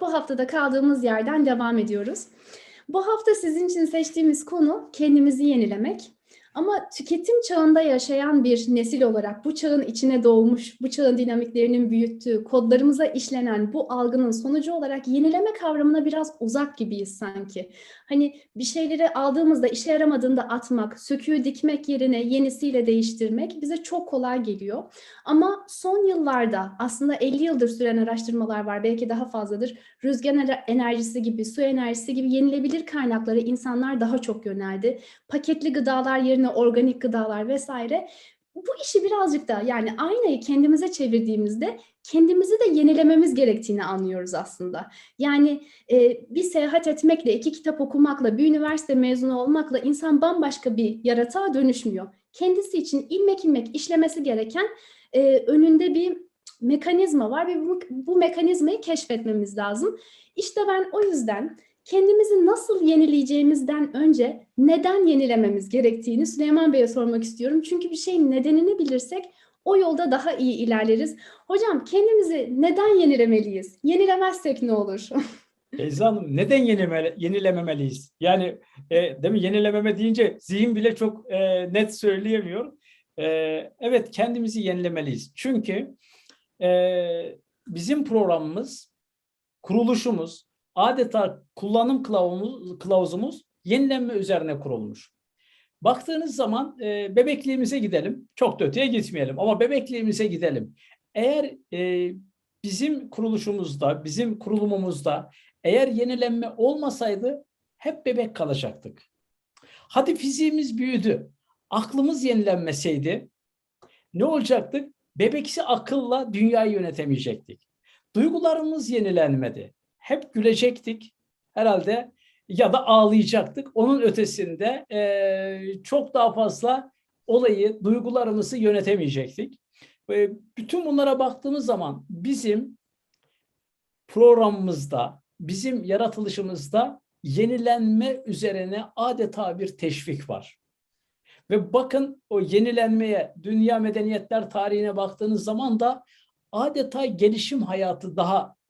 bu haftada kaldığımız yerden devam ediyoruz. Bu hafta sizin için seçtiğimiz konu kendimizi yenilemek. Ama tüketim çağında yaşayan bir nesil olarak bu çağın içine doğmuş, bu çağın dinamiklerinin büyüttüğü, kodlarımıza işlenen bu algının sonucu olarak yenileme kavramına biraz uzak gibiyiz sanki. Hani bir şeyleri aldığımızda işe yaramadığında atmak, söküğü dikmek yerine yenisiyle değiştirmek bize çok kolay geliyor. Ama son yıllarda aslında 50 yıldır süren araştırmalar var, belki daha fazladır. Rüzgar ener- enerjisi gibi, su enerjisi gibi yenilebilir kaynaklara insanlar daha çok yöneldi. Paketli gıdalar yerine organik gıdalar vesaire. Bu işi birazcık da yani aynayı kendimize çevirdiğimizde kendimizi de yenilememiz gerektiğini anlıyoruz aslında. Yani e, bir seyahat etmekle, iki kitap okumakla, bir üniversite mezunu olmakla insan bambaşka bir yaratığa dönüşmüyor. Kendisi için ilmek ilmek işlemesi gereken e, önünde bir mekanizma var ve bu, bu mekanizmayı keşfetmemiz lazım. İşte ben o yüzden kendimizi nasıl yenileyeceğimizden önce neden yenilememiz gerektiğini Süleyman Bey'e sormak istiyorum. Çünkü bir şeyin nedenini bilirsek o yolda daha iyi ilerleriz. Hocam kendimizi neden yenilemeliyiz? Yenilemezsek ne olur? Beyza Hanım neden yenileme, yenilememeliyiz? Yani e, değil mi yenilememe deyince zihin bile çok e, net söyleyemiyor. E, evet kendimizi yenilemeliyiz. Çünkü e, bizim programımız, kuruluşumuz, adeta kullanım kılavuzumuz, kılavuzumuz yenilenme üzerine kurulmuş. Baktığınız zaman e, bebekliğimize gidelim. Çok da öteye gitmeyelim ama bebekliğimize gidelim. Eğer e, bizim kuruluşumuzda, bizim kurulumumuzda eğer yenilenme olmasaydı hep bebek kalacaktık. Hadi fiziğimiz büyüdü. Aklımız yenilenmeseydi ne olacaktık? Bebeksi akılla dünyayı yönetemeyecektik. Duygularımız yenilenmedi. Hep gülecektik herhalde ya da ağlayacaktık. Onun ötesinde eee, çok daha fazla olayı, duygularımızı yönetemeyecektik. Ve bütün bunlara baktığımız zaman bizim programımızda, bizim yaratılışımızda yenilenme üzerine adeta bir teşvik var. Ve bakın o yenilenmeye, dünya medeniyetler tarihine baktığınız zaman da adeta gelişim hayatı daha e,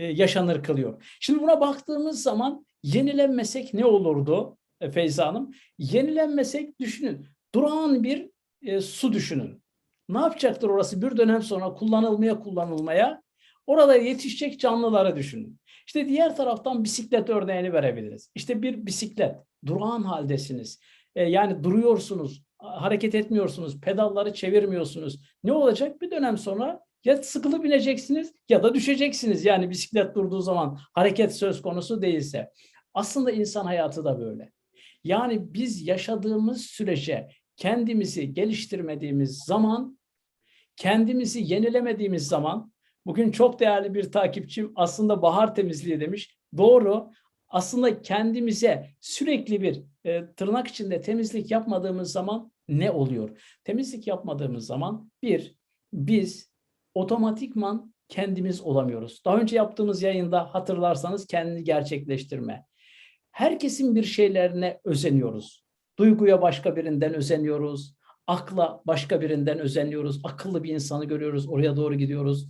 yaşanır kılıyor. Şimdi buna baktığımız zaman yenilenmesek ne olurdu e, Feyza Hanım? Yenilenmesek düşünün, durağan bir e, su düşünün. Ne yapacaktır orası bir dönem sonra kullanılmaya kullanılmaya? Orada yetişecek canlıları düşünün. İşte diğer taraftan bisiklet örneğini verebiliriz. İşte bir bisiklet, durağan haldesiniz. E, yani duruyorsunuz, hareket etmiyorsunuz, pedalları çevirmiyorsunuz. Ne olacak? Bir dönem sonra ya sıkılıp bineceksiniz ya da düşeceksiniz. Yani bisiklet durduğu zaman hareket söz konusu değilse. Aslında insan hayatı da böyle. Yani biz yaşadığımız sürece kendimizi geliştirmediğimiz zaman, kendimizi yenilemediğimiz zaman, bugün çok değerli bir takipçim aslında bahar temizliği demiş. Doğru. Aslında kendimize sürekli bir e, tırnak içinde temizlik yapmadığımız zaman ne oluyor? Temizlik yapmadığımız zaman bir, biz otomatikman kendimiz olamıyoruz. Daha önce yaptığımız yayında hatırlarsanız kendini gerçekleştirme. Herkesin bir şeylerine özeniyoruz. Duyguya başka birinden özeniyoruz. Akla başka birinden özeniyoruz. Akıllı bir insanı görüyoruz, oraya doğru gidiyoruz.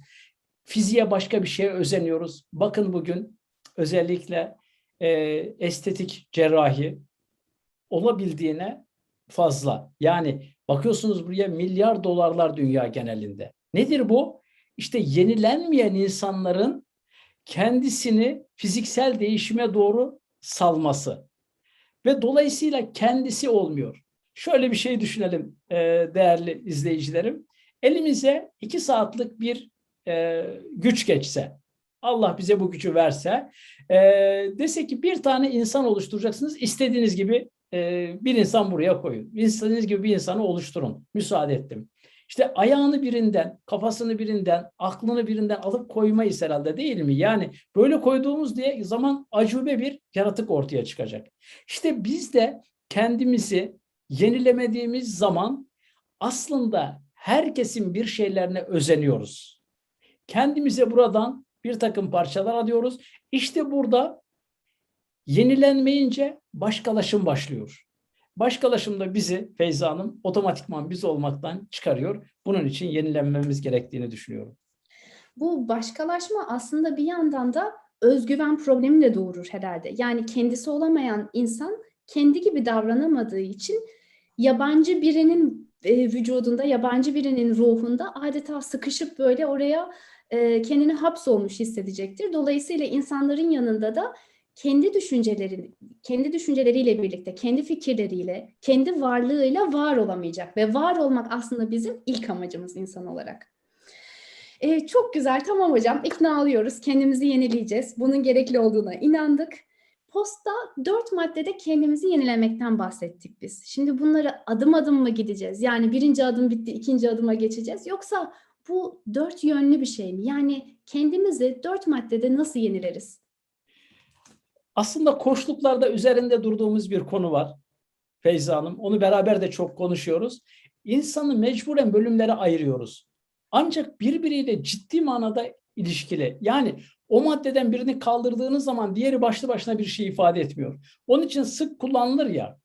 Fiziğe başka bir şeye özeniyoruz. Bakın bugün özellikle e, estetik cerrahi olabildiğine fazla. Yani bakıyorsunuz buraya milyar dolarlar dünya genelinde. Nedir bu? İşte yenilenmeyen insanların kendisini fiziksel değişime doğru salması ve dolayısıyla kendisi olmuyor. Şöyle bir şey düşünelim e, değerli izleyicilerim. Elimize iki saatlik bir e, güç geçse, Allah bize bu gücü verse, e, dese ki bir tane insan oluşturacaksınız, istediğiniz gibi bir insan buraya koyun. İstediğiniz gibi bir insanı oluşturun. Müsaade ettim. İşte ayağını birinden, kafasını birinden, aklını birinden alıp koymayız herhalde değil mi? Yani böyle koyduğumuz diye zaman acube bir yaratık ortaya çıkacak. İşte biz de kendimizi yenilemediğimiz zaman aslında herkesin bir şeylerine özeniyoruz. Kendimize buradan bir takım parçalar alıyoruz. İşte burada yenilenmeyince başkalaşım başlıyor. Başkalaşım da bizi Feyza Hanım otomatikman biz olmaktan çıkarıyor. Bunun için yenilenmemiz gerektiğini düşünüyorum. Bu başkalaşma aslında bir yandan da özgüven problemi de doğurur herhalde. Yani kendisi olamayan insan kendi gibi davranamadığı için yabancı birinin e, vücudunda, yabancı birinin ruhunda adeta sıkışıp böyle oraya e, kendini hapsolmuş hissedecektir. Dolayısıyla insanların yanında da kendi düşünceleri, kendi düşünceleriyle birlikte, kendi fikirleriyle, kendi varlığıyla var olamayacak ve var olmak aslında bizim ilk amacımız insan olarak. Ee, çok güzel, tamam hocam, ikna oluyoruz, kendimizi yenileyeceğiz. Bunun gerekli olduğuna inandık. Posta dört maddede kendimizi yenilemekten bahsettik biz. Şimdi bunları adım adım mı gideceğiz? Yani birinci adım bitti, ikinci adıma geçeceğiz. Yoksa bu dört yönlü bir şey mi? Yani kendimizi dört maddede nasıl yenileriz? Aslında koçluklarda üzerinde durduğumuz bir konu var Feyza Hanım. Onu beraber de çok konuşuyoruz. İnsanı mecburen bölümlere ayırıyoruz. Ancak birbiriyle ciddi manada ilişkili. Yani o maddeden birini kaldırdığınız zaman diğeri başlı başına bir şey ifade etmiyor. Onun için sık kullanılır ya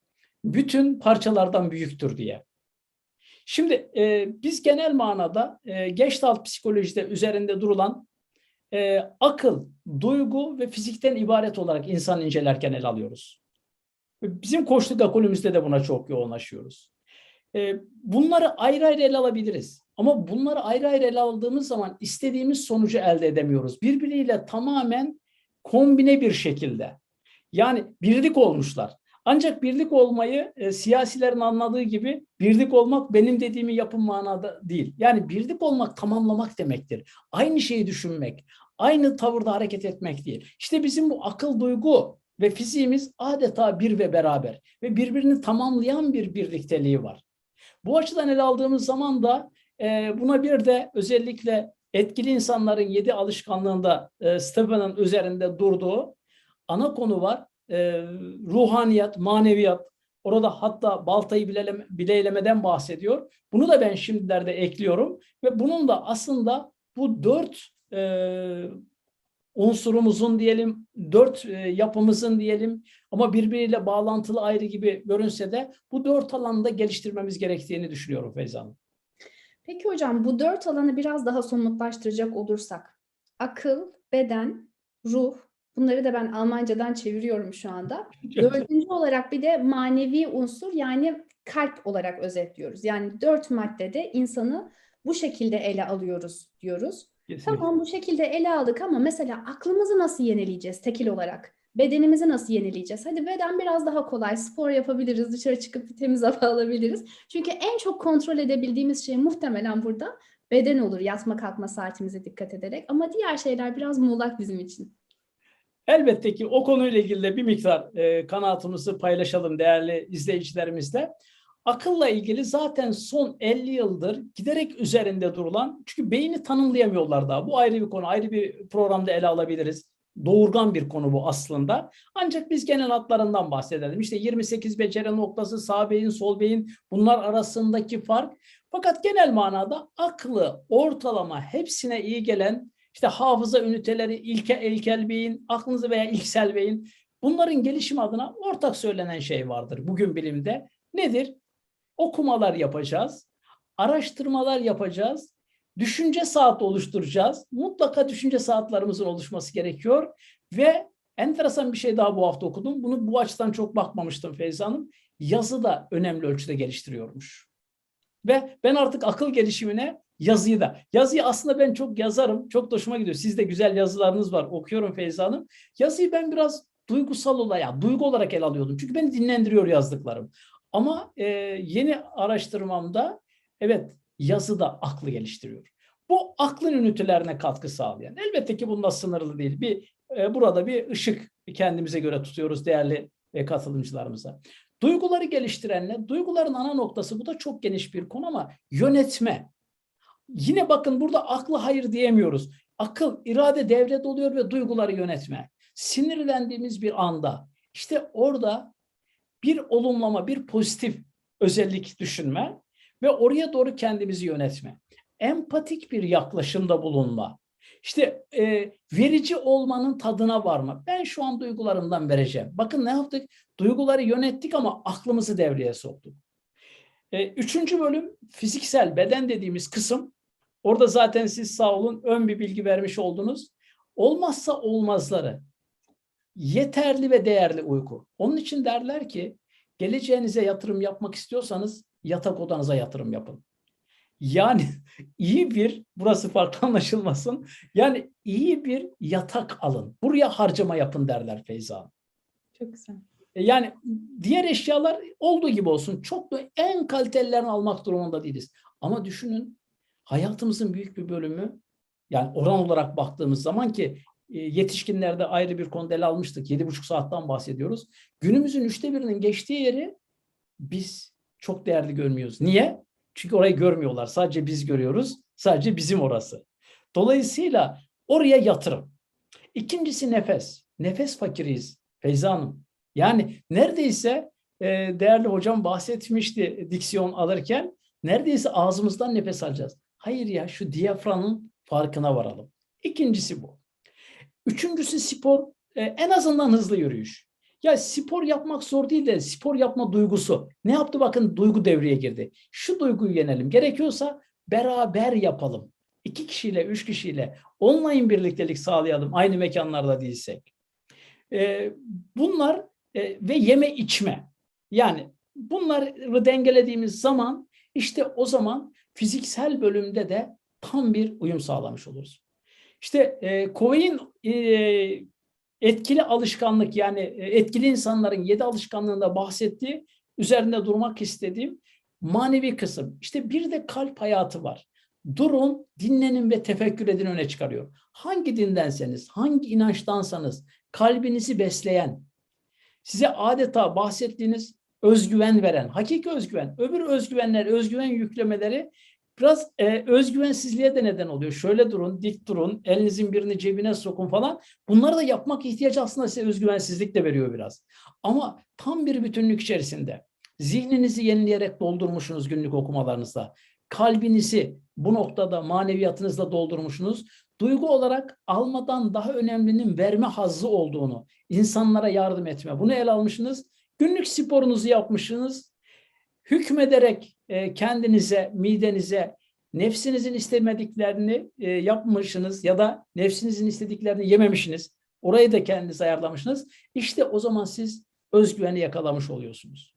bütün parçalardan büyüktür diye. Şimdi e, biz genel manada e, Gestalt psikolojide üzerinde durulan e, akıl, duygu ve fizikten ibaret olarak insan incelerken ele alıyoruz. Bizim koçluk ekolümüzde de buna çok yoğunlaşıyoruz. E, bunları ayrı ayrı ele alabiliriz. Ama bunları ayrı ayrı ele aldığımız zaman istediğimiz sonucu elde edemiyoruz. Birbiriyle tamamen kombine bir şekilde. Yani birlik olmuşlar. Ancak birlik olmayı e, siyasilerin anladığı gibi birlik olmak benim dediğimi yapın manada değil. Yani birlik olmak tamamlamak demektir. Aynı şeyi düşünmek, aynı tavırda hareket etmek değil. İşte bizim bu akıl, duygu ve fiziğimiz adeta bir ve beraber ve birbirini tamamlayan bir birlikteliği var. Bu açıdan ele aldığımız zaman da e, buna bir de özellikle etkili insanların yedi alışkanlığında e, Stephen'ın üzerinde durduğu ana konu var. E, ruhaniyat, maneviyat. Orada hatta baltayı bileleme, bileylemeden bahsediyor. Bunu da ben şimdilerde ekliyorum ve bunun da aslında bu dört e, unsurumuzun diyelim, dört e, yapımızın diyelim ama birbiriyle bağlantılı ayrı gibi görünse de bu dört alanda geliştirmemiz gerektiğini düşünüyorum Feyza Hanım. Peki hocam bu dört alanı biraz daha somutlaştıracak olursak akıl, beden, ruh bunları da ben Almancadan çeviriyorum şu anda. Dördüncü olarak bir de manevi unsur yani kalp olarak özetliyoruz. Yani dört maddede insanı bu şekilde ele alıyoruz diyoruz. Kesinlikle. Tamam bu şekilde ele aldık ama mesela aklımızı nasıl yenileyeceğiz tekil olarak? Bedenimizi nasıl yenileyeceğiz? Hadi beden biraz daha kolay. Spor yapabiliriz, dışarı çıkıp bir temiz hava alabiliriz. Çünkü en çok kontrol edebildiğimiz şey muhtemelen burada beden olur. Yatma kalkma saatimize dikkat ederek. Ama diğer şeyler biraz muğlak bizim için. Elbette ki o konuyla ilgili de bir miktar e, kanaatimizi paylaşalım değerli izleyicilerimizle. Akılla ilgili zaten son 50 yıldır giderek üzerinde durulan, çünkü beyni tanımlayamıyorlar daha. Bu ayrı bir konu, ayrı bir programda ele alabiliriz. Doğurgan bir konu bu aslında. Ancak biz genel hatlarından bahsedelim. İşte 28 beceri noktası, sağ beyin, sol beyin bunlar arasındaki fark. Fakat genel manada aklı ortalama hepsine iyi gelen işte hafıza üniteleri, ilke, ilkel beyin, aklınızı veya ilksel beyin bunların gelişim adına ortak söylenen şey vardır bugün bilimde. Nedir? Okumalar yapacağız, araştırmalar yapacağız, düşünce saat oluşturacağız. Mutlaka düşünce saatlerimizin oluşması gerekiyor ve enteresan bir şey daha bu hafta okudum. Bunu bu açıdan çok bakmamıştım Feyza Hanım. Yazı da önemli ölçüde geliştiriyormuş. Ve ben artık akıl gelişimine yazıyı da. Yazıyı aslında ben çok yazarım. Çok da hoşuma gidiyor. Sizde güzel yazılarınız var. Okuyorum Feyza Hanım. Yazıyı ben biraz duygusal olarak, yani duygu olarak ele alıyordum. Çünkü beni dinlendiriyor yazdıklarım. Ama e, yeni araştırmamda evet yazı da aklı geliştiriyor. Bu aklın ünitelerine katkı sağlayan. Elbette ki bunda sınırlı değil. Bir e, burada bir ışık kendimize göre tutuyoruz değerli e, katılımcılarımıza. Duyguları geliştirenle, duyguların ana noktası bu da çok geniş bir konu ama yönetme. Yine bakın burada aklı hayır diyemiyoruz. Akıl, irade devlet oluyor ve duyguları yönetme. Sinirlendiğimiz bir anda işte orada bir olumlama, bir pozitif özellik düşünme ve oraya doğru kendimizi yönetme. Empatik bir yaklaşımda bulunma. İşte e, verici olmanın tadına varma. Ben şu an duygularımdan vereceğim. Bakın ne yaptık? Duyguları yönettik ama aklımızı devreye soktuk. E, üçüncü bölüm fiziksel beden dediğimiz kısım Orada zaten siz sağ olun ön bir bilgi vermiş oldunuz. Olmazsa olmazları yeterli ve değerli uyku. Onun için derler ki geleceğinize yatırım yapmak istiyorsanız yatak odanıza yatırım yapın. Yani iyi bir, burası farklı anlaşılmasın. Yani iyi bir yatak alın. Buraya harcama yapın derler Feyza Hanım. Çok güzel. E, Yani diğer eşyalar olduğu gibi olsun. Çok da en kalitelilerini almak durumunda değiliz. Ama düşünün hayatımızın büyük bir bölümü yani oran olarak baktığımız zaman ki e, yetişkinlerde ayrı bir konuda ele almıştık. Yedi buçuk saatten bahsediyoruz. Günümüzün üçte birinin geçtiği yeri biz çok değerli görmüyoruz. Niye? Çünkü orayı görmüyorlar. Sadece biz görüyoruz. Sadece bizim orası. Dolayısıyla oraya yatırım. İkincisi nefes. Nefes fakiriyiz Feyza Hanım. Yani neredeyse e, değerli hocam bahsetmişti diksiyon alırken neredeyse ağzımızdan nefes alacağız. Hayır ya şu diyaframın farkına varalım. İkincisi bu. Üçüncüsü spor e, en azından hızlı yürüyüş. Ya spor yapmak zor değil de spor yapma duygusu. Ne yaptı bakın duygu devreye girdi. Şu duyguyu yenelim. Gerekiyorsa beraber yapalım. İki kişiyle, üç kişiyle online birliktelik sağlayalım aynı mekanlarda değilsek. E, bunlar e, ve yeme içme. Yani bunları dengelediğimiz zaman işte o zaman fiziksel bölümde de tam bir uyum sağlamış oluruz. İşte e, Cohen'in e, etkili alışkanlık yani e, etkili insanların yedi alışkanlığında bahsettiği üzerinde durmak istediğim manevi kısım. İşte bir de kalp hayatı var. Durun, dinlenin ve tefekkür edin öne çıkarıyor. Hangi dindenseniz, hangi inançtansanız kalbinizi besleyen, size adeta bahsettiğiniz özgüven veren, hakiki özgüven, öbür özgüvenler, özgüven yüklemeleri biraz e, özgüvensizliğe de neden oluyor. Şöyle durun, dik durun, elinizin birini cebine sokun falan. Bunları da yapmak ihtiyacı aslında size özgüvensizlik de veriyor biraz. Ama tam bir bütünlük içerisinde zihninizi yenileyerek doldurmuşsunuz günlük okumalarınızda. Kalbinizi bu noktada maneviyatınızla doldurmuşsunuz. Duygu olarak almadan daha önemlinin verme hazzı olduğunu, insanlara yardım etme. Bunu ele almışsınız. Günlük sporunuzu yapmışsınız. Hükmederek e, kendinize, midenize, nefsinizin istemediklerini e, yapmışsınız ya da nefsinizin istediklerini yememişsiniz. Orayı da kendiniz ayarlamışsınız. İşte o zaman siz özgüveni yakalamış oluyorsunuz.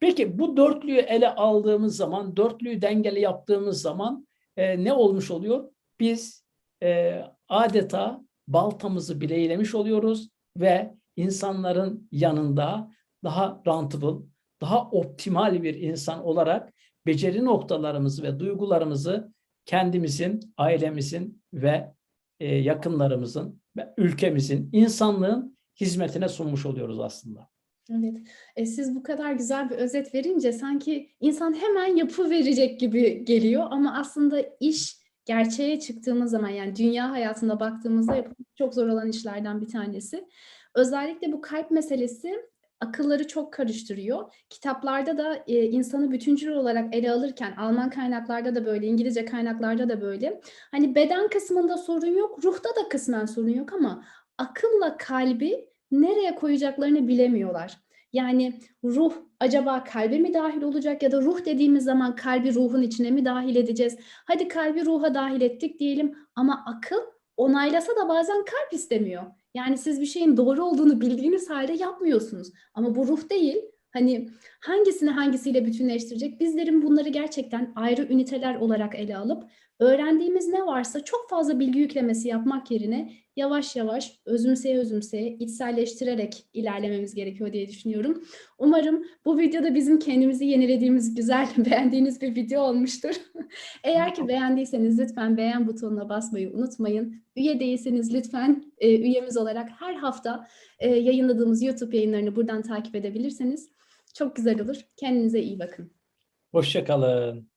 Peki bu dörtlüyü ele aldığımız zaman, dörtlüyü dengeli yaptığımız zaman e, ne olmuş oluyor? Biz e, adeta baltamızı bileylemiş oluyoruz ve insanların yanında daha rentable, daha optimal bir insan olarak beceri noktalarımızı ve duygularımızı kendimizin, ailemizin ve e, yakınlarımızın ve ülkemizin, insanlığın hizmetine sunmuş oluyoruz aslında. Evet. E, siz bu kadar güzel bir özet verince sanki insan hemen yapı verecek gibi geliyor ama aslında iş gerçeğe çıktığımız zaman yani dünya hayatında baktığımızda çok zor olan işlerden bir tanesi. Özellikle bu kalp meselesi akılları çok karıştırıyor. Kitaplarda da e, insanı bütüncül olarak ele alırken Alman kaynaklarda da böyle, İngilizce kaynaklarda da böyle. Hani beden kısmında sorun yok, ruhta da kısmen sorun yok ama akılla kalbi nereye koyacaklarını bilemiyorlar. Yani ruh acaba kalbe mi dahil olacak ya da ruh dediğimiz zaman kalbi ruhun içine mi dahil edeceğiz? Hadi kalbi ruha dahil ettik diyelim ama akıl onaylasa da bazen kalp istemiyor. Yani siz bir şeyin doğru olduğunu bildiğiniz halde yapmıyorsunuz. Ama bu ruh değil. Hani hangisini hangisiyle bütünleştirecek? Bizlerin bunları gerçekten ayrı üniteler olarak ele alıp öğrendiğimiz ne varsa çok fazla bilgi yüklemesi yapmak yerine yavaş yavaş özümseye özümseye içselleştirerek ilerlememiz gerekiyor diye düşünüyorum. Umarım bu videoda bizim kendimizi yenilediğimiz güzel, beğendiğiniz bir video olmuştur. Eğer ki beğendiyseniz lütfen beğen butonuna basmayı unutmayın. Üye değilseniz lütfen e, üyemiz olarak her hafta e, yayınladığımız YouTube yayınlarını buradan takip edebilirseniz çok güzel olur. Kendinize iyi bakın. Hoşçakalın.